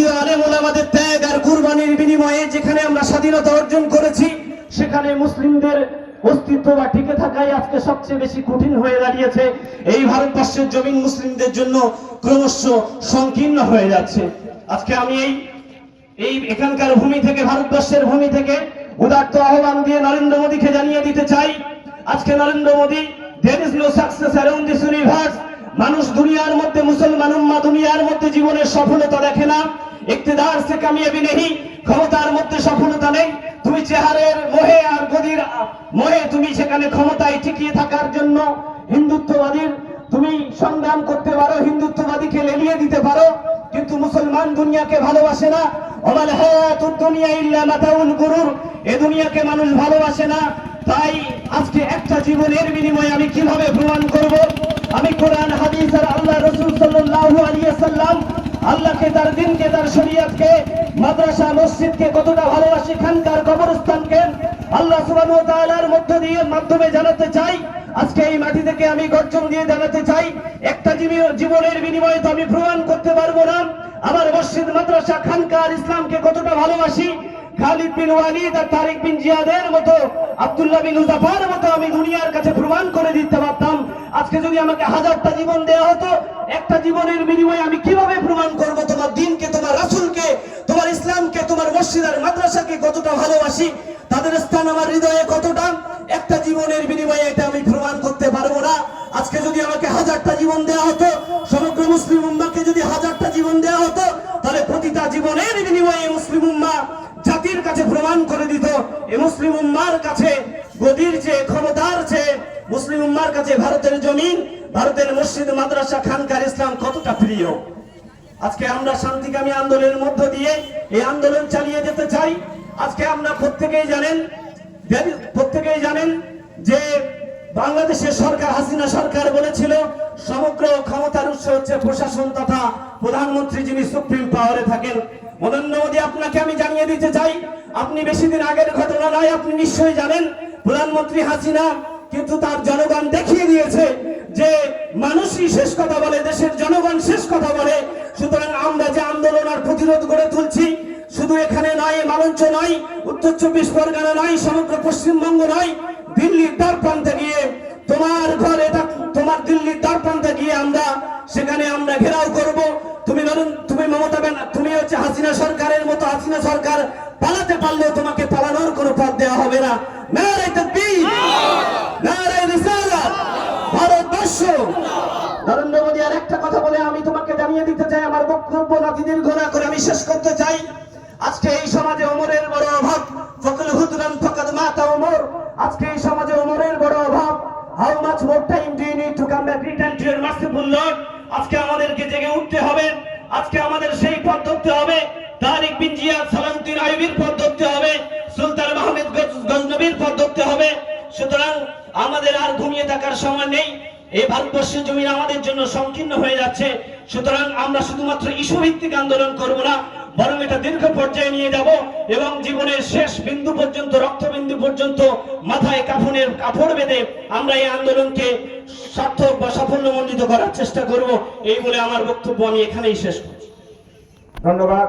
ভারতীয় আলেমুল আমাদের ত্যাগ আর কুরবানির বিনিময়ে যেখানে আমরা স্বাধীনতা অর্জন করেছি, সেখানে মুসলিমদের অস্তিত্ব বা টিকে থাকাই আজকে সবচেয়ে বেশি কঠিন হয়ে দাঁড়িয়েছে। এই ভারতবর্ষের জমিন মুসলিমদের জন্য ক্রমশ সংকীর্ণ হয়ে যাচ্ছে। আজকে আমি এই এই এখানকার ভূমি থেকে, ভারতবর্ষের ভূমি থেকে উদার্ত আহ্বান দিয়ে নরেন্দ্র মোদীকে জানিয়ে দিতে চাই। আজকে Narendra Modi, there is no success around this universe মানুষ দুনিয়ার মধ্যে, মুসলমান উম্মা দুনিয়ার মধ্যে জীবনের সফলতা দেখে না। ইকতিদার সে কামিয়াবি নেই, ক্ষমতার মধ্যে সফলতা নেই। তুমি চেহারের মোহে আর গদির মোহে তুমি সেখানে ক্ষমতায় টিকিয়ে থাকার জন্য হিন্দুত্ববাদীর তুমি সংগ্রাম করতে পারো, হিন্দুত্ববাদীকে লেলিয়ে দিতে পারো। কিন্তু মুসলমান দুনিয়াকে ভালোবাসে না। অমাল হায়াতুদ দুনিয়া ইল্লা মাতাউল গুরুর। এ দুনিয়াকে মানুষ ভালোবাসে না। তাই আজকে একটা জীবনের বিনিময়ে আমি কীভাবে প্রমাণ করব? আমি কোরআন, হাদিস আর আল্লাহ রাসূল সাল্লাল্লাহু আলাইহি ওয়াসাল্লাম আল্লাহকে, তার দিনকে, তার শরীয়তকে, মাদ্রাসা, মসজিদকে কতটা ভালোবাসি, খানকার কবরস্থানকে আল্লাহ ওয়া তাআলার মধ্য দিয়ে মাধ্যমে জানাতে চাই। আজকে এই মাটি থেকে আমি গর্জন দিয়ে জানাতে চাই, একটা জীবী- জীবনের বিনিময়ে তো আমি প্রমাণ করতে পারব না। আমার মসজিদ, মাদ্রাসা, খানকার ইসলামকে কতটা ভালোবাসি খালিদ বিন ওয়ালিদ আর তারিক বিন জিয়াদের মতো, আব্দুল্লাহ বিন উজাফার মতো আমি দুনিয়ার কাছে প্রমাণ করে দিতে পারতাম। আজকে যদি আমাকে হাজারটা জীবন দেওয়া হতো, একটা জীবনের বিনিময়ে আমি কীভাবে প্রমাণ করব তোমার দিনকে, তোমার রাসূলকে, তোমার ইসলামকে, তোমার মসজিদ আর মাদ্রাসাকে কতটা ভালোবাসি? তাদের স্থান আমার হৃদয়ে কতটা? একটা জীবনের বিনিময়ে এটা আমি প্রমাণ করতে পারব না। আজকে যদি আমাকে হাজারটা জীবন দেওয়া হতো, সমগ্র মুসলিম উম্মাকে যদি হাজারটা জীবন দেওয়া হতো, তাহলে প্রতিটা জীবনের বিনিময়ে মুসলিম উম্মা জাতির কাছে প্রমাণ করে দিত এই মুসলিম উম্মার কাছে গদির যে ক্ষমতার যে মুসলিম উম্মার কাছে ভারতের জমিন, ভারতের মসজিদ, মাদ্রাসা, খানকার ইসলাম কতটা প্রিয়। আজকে আমরা শান্তিকামী আন্দোলনের মধ্য দিয়ে এই আন্দোলন চালিয়ে যেতে চাই। আজকে আমরা প্রত্যেকেই জানেন প্রত্যেকেই জানেন যে বাংলাদেশের সরকার, হাসিনা সরকার বলেছিল, সমগ্র ক্ষমতার উৎস হচ্ছে প্রশাসন তথা প্রধানমন্ত্রী যিনি সুপ্রিম পাওয়ারে থাকেন। নরেন্দ্র মোদী, আপনাকে আমি জানিয়ে দিতে চাই, আপনি বেশি দিন আগের ঘটনা নয়, আপনি নিশ্চয়ই জানেন, প্রধানমন্ত্রী হাসিনা কিন্তু তার জনগণ দেখিয়ে দিয়েছে যে মানুষই শেষ কথা বলে, দেশের জনগণ শেষ কথা বলে। সুতরাং আমরা যে আন্দোলন আর প্রতিরোধ গড়ে তুলছি, শুধু এখানে নয় মালঞ্চ নয়, উত্তর চব্বিশ পরগনা নয়, সমগ্র পশ্চিমবঙ্গ নয়, দিল্লির দ্বার প্রান্তে গিয়ে তোমার ঘরে তোমার দিল্লির দ্বার প্রান্তে গিয়ে আমরা, সেখানে আমরা ঘেরাও করব। তুমি নরেন- তুমি মমতা ব্যানার, তুমি হচ্ছে হাসিনা সরকারের মতো হাসিনা সরকার, পালাতে পারলেও তোমাকে পালানোর কোনো পথ দেওয়া হবে না। আমি তোমাকে জানিয়ে দিতে চাই, আমার বক্তব্য করে আমি শেষ করতে চাই। আজকে এই সমাজে ওমরের বড় অভাব ফকল হুদরান মাতা আজকে এই সমাজে ওমরের বড় অভাব how much more time do you need to come back, return to Lord আজকে আমাদেরকে জেগে উঠতে হবে। আজকে আমাদের সেই পথ ধরতে হবে। তারিক বিন জিয়াদ সালাউদ্দিন আইবির পথ ধরতে হবে। সুলতান মাহমুদ গজ- গজনবীর পথ ধরতে হবে। সুতরাং আমাদের আর ঘুমিয়ে থাকার সময় নেই। এই ভারতবর্ষের জমি আমাদের জন্য সংকীর্ণ হয়ে যাচ্ছে। সুতরাং আমরা শুধুমাত্র ইস্যু ভিত্তিক আন্দোলন করব না, বরং এটা দীর্ঘ পর্যায়ে নিয়ে যাব এবং জীবনের শেষ বিন্দু পর্যন্ত, রক্তবিন্দু পর্যন্ত মাথায় কাফনের কাপড় বেঁধে আমরা এই আন্দোলনকে সার্থক বা সাফল্যমণ্ডিত করার চেষ্টা করব, এই বলে আমার বক্তব্য আমি এখানেই শেষ করছি। ধন্যবাদ।